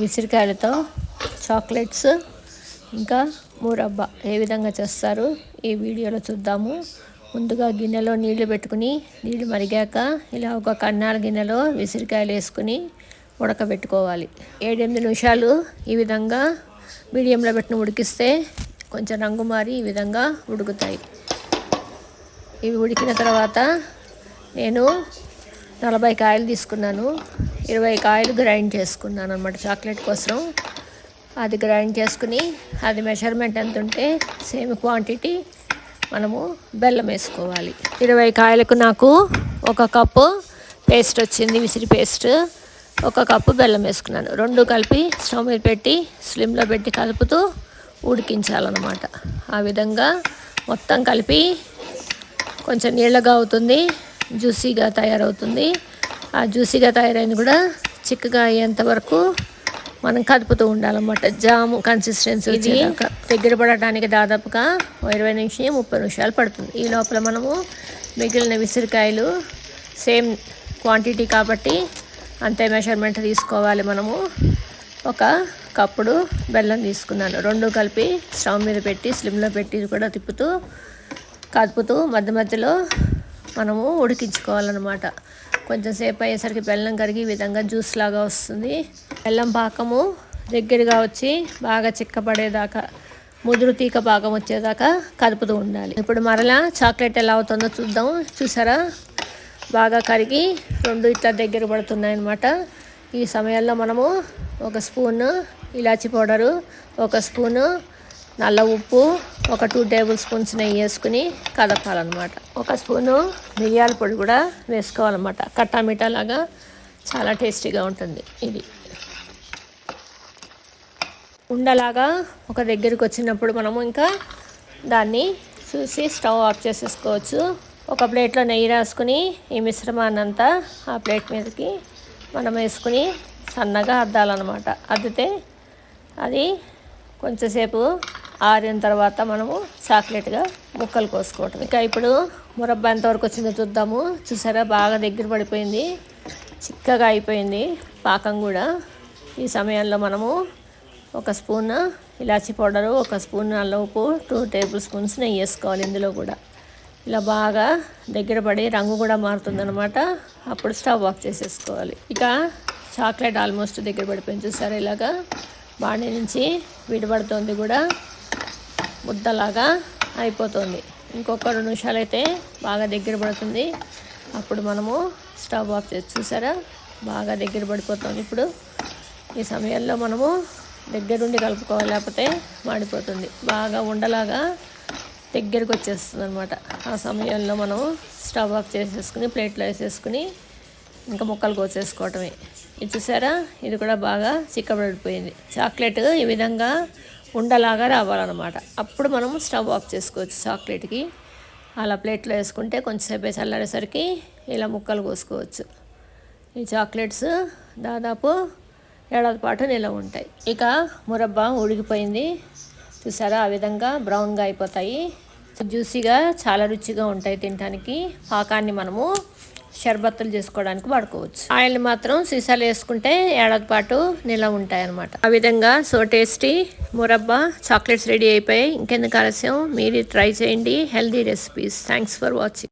విసిరికాయలతో chocolates ఇంకా మూరబ్బా ఏ విధంగా చేస్తారు ఈ వీడియోలో చూద్దాము. ముందుగా గిన్నెలో నీళ్ళు పెట్టుకుని నీళ్ళు మరిగాక ఇలా ఒక కన్నాల గిన్నెలో విసిరికాయలు వేసుకుని ఉడకబెట్టుకోవాలి. ఏడెనిమిది నిమిషాలు ఈ విధంగా మీడియంలో పెట్టిన ఉడికిస్తే కొంచెం రంగు మారి ఈ విధంగా ఉడుకుతాయి. ఇవి ఉడికిన తర్వాత నేను నలభై కాయలు తీసుకున్నాను. ఇరవై కాయలు గ్రైండ్ చేసుకున్నాను అనమాట చాక్లెట్ కోసం. అది గ్రైండ్ చేసుకుని అది మెషర్మెంట్ ఎంత ఉంటే సేమ్ క్వాంటిటీ మనము బెల్లం వేసుకోవాలి. ఇరవై కాయలకు నాకు ఒక కప్పు పేస్ట్ వచ్చింది విసిరి పేస్ట్. ఒక కప్పు బెల్లం వేసుకున్నాను. రెండు కలిపి స్టవ్ మీద పెట్టి స్లిమ్లో పెట్టి కలుపుతూ ఉడికించాలన్నమాట. ఆ విధంగా మొత్తం కలిపి కొంచెం నీళ్ళగా అవుతుంది జ్యూసీగా తయారవుతుంది. ఆ జ్యూసీగా తయారైంది కూడా చిక్కగా అయ్యేంత వరకు మనం కదుపుతూ ఉండాలన్నమాట. జాము కన్సిస్టెన్సీ వచ్చేదాకా. దగ్గర పడటానికి దాదాపుగా ఇరవై నిమిషం ముప్పై నిమిషాలు పడుతుంది. ఈ లోపల మనము మిగిలిన విసిరికాయలు సేమ్ క్వాంటిటీ కాబట్టి అంతే మెషర్మెంట్ తీసుకోవాలి మనము. ఒక కప్పుడు బెల్లం తీసుకున్నాను. రెండు కలిపి స్టవ్ మీద పెట్టి స్లిమ్లో పెట్టి కూడా తిప్పుతూ కదుపుతూ మధ్య మధ్యలో మనము ఉడికించుకోవాలన్నమాట. కొంచెం సేపు అయ్యేసరికి బెల్లం కరిగి ఈ విధంగా జ్యూస్ లాగా వస్తుంది. బెల్లం పాకము దగ్గరగా వచ్చి బాగా చిక్కపడేదాకా ముదురు తీక పాకం వచ్చేదాకా కదుపుతూ ఉండాలి. ఇప్పుడు మరలా చాక్లెట్ ఎలా అవుతుందో చూద్దాం. చూసారా? బాగా కరిగి రెండు ఇట్లా దగ్గర పడుతున్నాయి అన్నమాట ఈ సమయంలో మనము ఒక స్పూన్ ఇలాచి పౌడరు ఒక స్పూను నల్ల ఉప్పు ఒక టూ టేబుల్ స్పూన్స్ నెయ్యి వేసుకుని కదపాలన్నమాట ఒక స్పూను మిరియాల పొడి కూడా వేసుకోవాలన్నమాట. కట్టామిఠా లాగా చాలా టేస్టీగా ఉంటుంది ఇది. ఉండలాగా ఒక దగ్గరికి వచ్చినప్పుడు మనము ఇంకా దాన్ని చూసి స్టవ్ ఆఫ్ చేసేసుకోవచ్చు. ఒక ప్లేట్లో నెయ్యి రాసుకుని ఈ మిశ్రమాన్నంతా ఆ ప్లేట్ మీదకి మనం వేసుకుని సన్నగా అద్దాలన్నమాట. అద్దితే అది కొంచెంసేపు ఆరిన తర్వాత మనము చాక్లెట్గా ముక్కలు కోసుకోవటం. ఇంకా ఇప్పుడు మురబ్బా ఎంతవరకు వచ్చిందో చూద్దాము. చూసారా? బాగా దగ్గర పడిపోయింది. చిక్కగా అయిపోయింది పాకం కూడా. ఈ సమయంలో మనము ఒక స్పూన్ ఇలాచి పౌడరు ఒక స్పూన్ నల్ల ఉప్పు టూ టేబుల్ స్పూన్స్ నెయ్యి వేసుకోవాలి ఇందులో కూడా. ఇలా బాగా దగ్గర పడి రంగు కూడా మారుతుందనమాట అప్పుడు స్టవ్ ఆఫ్ చేసేసుకోవాలి. ఇక చాక్లెట్ ఆల్మోస్ట్ దగ్గర పడిపోయింది. చూసారా? ఇలాగా బాణీ నుంచి విడిపడుతుంది కూడా. ముద్దలాగా అయిపోతుంది. ఇంకొక రెండు నిమిషాలు అయితే బాగా దగ్గర పడుతుంది. అప్పుడు మనము స్టవ్ ఆఫ్ చేసి చూసారా? బాగా దగ్గర పడిపోతుంది. ఇప్పుడు ఈ సమయంలో మనము దగ్గరుండి కలుపుకోవాలి. లేకపోతే మాడిపోతుంది. బాగా ఉండలాగా దగ్గరికి వచ్చేస్తుంది అనమాట ఆ సమయంలో మనం స్టవ్ ఆఫ్ చేసేసుకుని ప్లేట్లో వేసేసుకుని ఇంకా ముక్కలు కోసేసుకోవటమే. ఇది చూసారా? ఇది కూడా బాగా చిక్కబడిపోయింది. చాక్లెట్ ఈ విధంగా ఉండలాగా రావాలన్నమాట. అప్పుడు మనం స్టవ్ ఆఫ్ చేసుకోవచ్చు చాక్లెట్కి. అలా ప్లేట్లో వేసుకుంటే కొంచెంసేపు చల్లారేసరికి ఇలా ముక్కలు కోసుకోవచ్చు. ఈ చాక్లెట్స్ దాదాపు ఏడాది పాటు నిలవ ఉంటాయి. ఇక మురబ్బా ఉడికిపోయింది. చూసారా? ఆ విధంగా బ్రౌన్గా అయిపోతాయి. జ్యూసీగా చాలా రుచిగా ఉంటాయి తినడానికి పాకాన్ని మనము షర్బత్తులు చేసుకోవడానికి వాడుకోవచ్చు. ఆయిల్ మాత్రం సీసాలు వేసుకుంటే ఏడాది పాటు నిల్వ ఉంటాయి అనమాట ఆ విధంగా సో టేస్టీ మురబ్బా చాక్లెట్స్ రెడీ అయిపోయాయి. ఇంకెందుకు ఆలస్యం? మీరు ట్రై చేయండి. Healthy recipes. Thanks for watching.